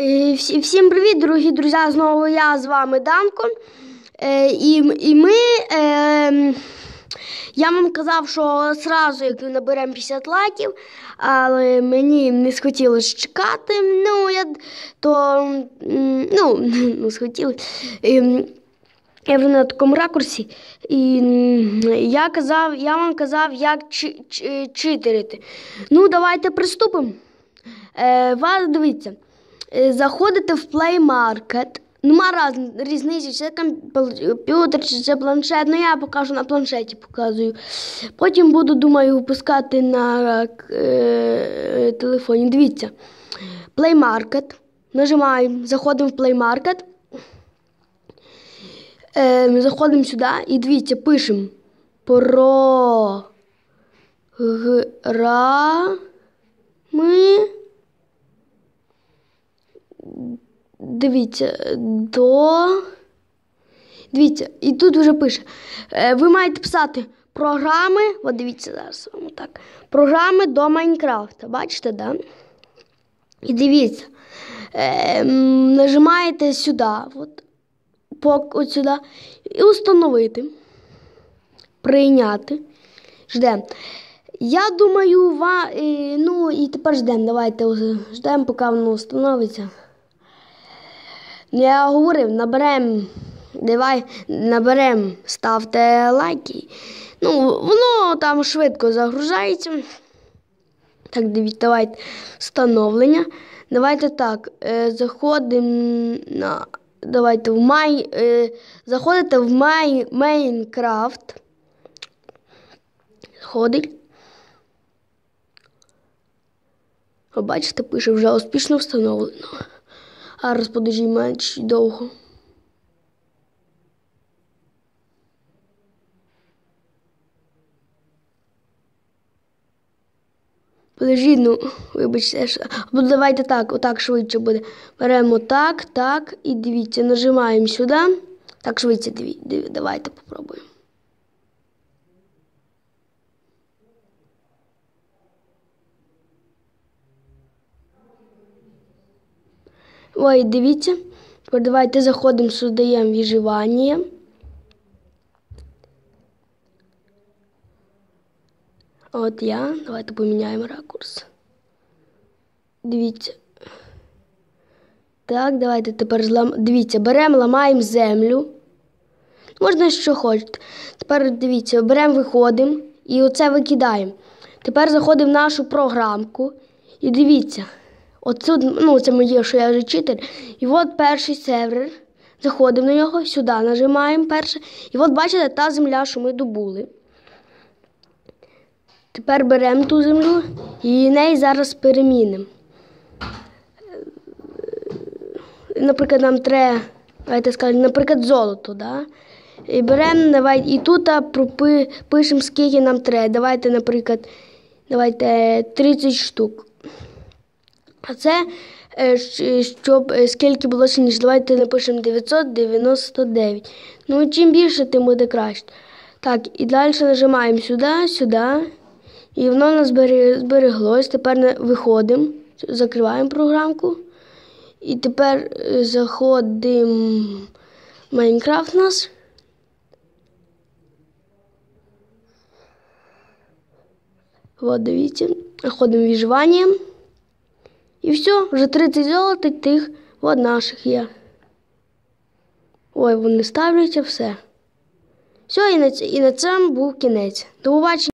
Е, всі- Всім привіт, дорогі друзі! Знову я з вами Данко. Е, І, і ми. Е, я вам казав, що зразу, як наберемо 50 лайків, але мені не схотілося чекати. Ну, я то ну, не схотілося. Я вже на такому ракурсі. І я казав, я вам казав, як чи, чи, читерити. Ну, давайте приступимо. Е, вас дивіться. Е, Заходите в Play Market. Нема різниці, чи це комп'ютер, чи це планшет. Ну я покажу на планшеті, показую. Потім буду, думаю, випускати на е, телефоні. Дивіться. Play Market. Нажимаємо, заходимо в Play Market. Е, заходимо сюди і дивіться, пишемо про грами. Дивіться, до. Дивіться, і тут вже пише. е, Ви маєте писати програми. От дивіться зараз. Так. Програми до Майнкрафта. Бачите, да? І дивіться. Е, нажимаєте сюди. От, от сюди. І установити. Прийняти. Ждемо. Я думаю, ва, е, ну і тепер ждемо. Давайте ждемо, поки воно встановиться. Я говорив, наберемо, давай наберемо, ставте лайки. Ну, воно там швидко загружається. Так, дивіться, давайте встановлення. Давайте так, е, заходимо на. Давайте в май. Е, заходите в май, Майнкрафт. Заходить. Бачите, пише вже успішно встановлено. А розподожі менш довго. Подожди, ну, вибачте, що- або давайте так, отак швидше буде. Беремо так, так, і дивіться, нажимаємо сюди. Так швидше диві, диві, давайте попробуємо. Ой, дивіться. Давайте заходимо, создаємо виживання. От я. Давайте поміняємо ракурс. Дивіться. Так, давайте тепер злам... Дивіться, беремо, ламаємо землю. Можна що хочете. Тепер дивіться, беремо, виходимо і оце викидаємо. Тепер заходимо в нашу програмку і дивіться. Оце, ну, це моє, що я вже читер. І от перший сервер. Заходимо на нього, сюди нажимаємо перше. І от бачите, та земля, що ми добули. Тепер беремо ту землю і неї зараз перемінимо. Наприклад, нам треба, давайте скажемо, наприклад, золото. Да? І беремо, давай, і тут пишемо, скільки нам треба. Давайте, наприклад, давайте 30 штук. Це е, щоб е, скільки було сильніше, давайте напишемо 999. Ну, чим більше, тим буде краще. Так, і далі нажимаємо сюди, сюди. І воно у нас збереглось. Тепер виходимо, закриваємо програмку. І тепер е, заходимо в Майнкрафт нас. От дивіться, ходимо в виживання. І все, вже 30 золотих тих от наших є. Ой, вони ставляться все. Все, і на, і на цьому був кінець. До побачення.